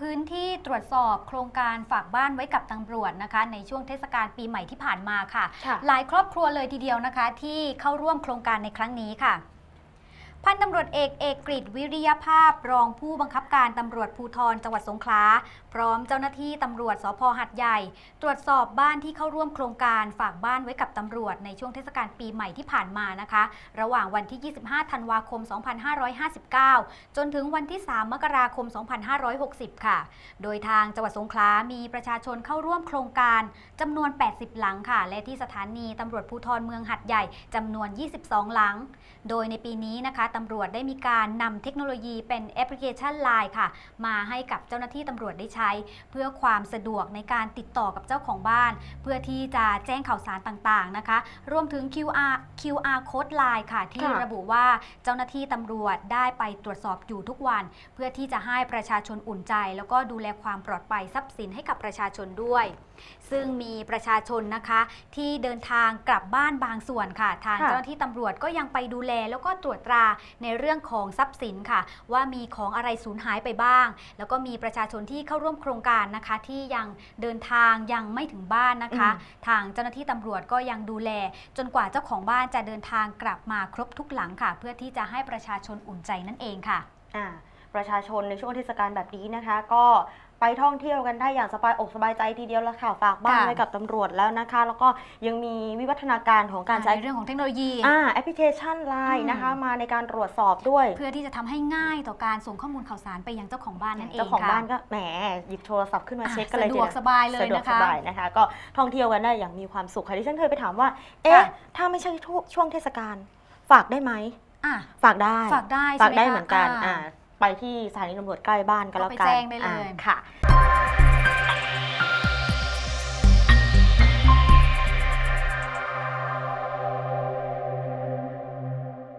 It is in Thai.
พื้นที่ตรวจสอบโครงการฝากบ้านไว้กับตำรวจนะคะ ในช่วงเทศกาลปีใหม่ที่ผ่านมาค่ะค่ะหลายครอบครัวเลยทีเดียวนะคะ ที่เข้าร่วมโครงการในครั้งนี้ค่ะ พันตำรวจเอกเอกกฤษวิริยภาพ รองผู้บังคับการตำรวจภูธรจังหวัดสงขลาพร้อมเจ้าหน้าที่ตำรวจสพหัดใหญ่ ตรวจสอบบ้านที่เข้าร่วมโครงการฝากบ้านไว้กับตำรวจในช่วงเทศกาลปีใหม่ที่ผ่านมานะคะ ระหว่างวันที่ 25 ธันวาคม 2559 จนถึงวันที่ 3 มกราคม 2560 ค่ะ โดยทางจังหวัดสงขลามีประชาชนเข้าร่วมโครงการจำนวน 80 หลังค่ะ และที่สถานีตำรวจภูธรเมืองหัดใหญ่จำนวน 22 หลัง โดยในปีนี้นะคะตำรวจได้มีการนำเทคโนโลยีเป็นแอปพลิเคชัน Line ค่ะ มาให้กับเจ้าหน้าที่ตำรวจได้ใช้ เพื่อความสะดวกในการติดต่อกับเจ้าของบ้าน เพื่อที่จะแจ้งข่าวสารต่างๆนะคะ รวมถึง QR QR code Line ค่ะ ที่ค่ะระบุว่าเจ้าหน้าที่ตำรวจได้ไปตรวจสอบอยู่ทุกวัน เพื่อที่จะให้ประชาชนอุ่นใจ แล้วก็ดูแลความปลอดภัยทรัพย์สินให้กับประชาชนด้วย ซึ่งมีประชาชนนะคะที่เดินทางกลับบ้านบางส่วนค่ะ ทางค่ะเจ้าหน้าที่ตำรวจก็ยังไปดูแลแล้วก็ตรวจตราในเรื่องของทรัพย์สินค่ะ ว่ามีของอะไรสูญหายไปบ้าง แล้วก็มีประชาชนที่เข้าร่วมโครงการนะคะ ที่ยังเดินทางยังไม่ถึงบ้านนะคะ ทางเจ้าหน้าที่ตำรวจก็ยังดูแล จนกว่าเจ้าของบ้านจะเดินทางกลับมาครบทุกหลังค่ะ เพื่อที่จะให้ประชาชนอุ่นใจนั่นเองค่ะอ่าประชาชนในช่วงเทศกาลแบบนี้นะคะ ก็ ไปท่องเที่ยวกันได้อย่างสบายอกสบายใจทีเดียวละค่ะฝากบ้านค่ะ ไว้กับตำรวจแล้วนะคะ แล้วก็ยังมีวิวัฒนาการของการใช้ในเรื่องของเทคโนโลยี อ่าแอปพลิเคชันไลอืน์ม นะคะมาในการตรวจสอบด้วย เพื่อที่จะทำให้ง่ายต่อการส่งข้อมูลข่าวสารไปยังเจ้าของบ้านนั่นเองเจ้าของค่ะบ้านก็แหมหยิบโทรศัพท์ขึ้นมาอะเช็คกันเลยสะดทีวกเดียวสบายเลยสะดวกนะคะสบายนะคะ ก็ท่องเที่ยวกันได้อย่างมีความสุขค่ะที่ฉันเคยไปถามว่า เอ๊ะ ค่ะ ถ้าไม่ใช่ช่วงเทศกาลฝากได้ไหม อะฝากได้ ฝากได้ฝากใช่ได้คะเหมือนกันอ่า อ่า ไปที่สถานีตำรวจใกล้บ้านก็แล้วกันก็ไปแจ้งได้เลย อ่าค่ะ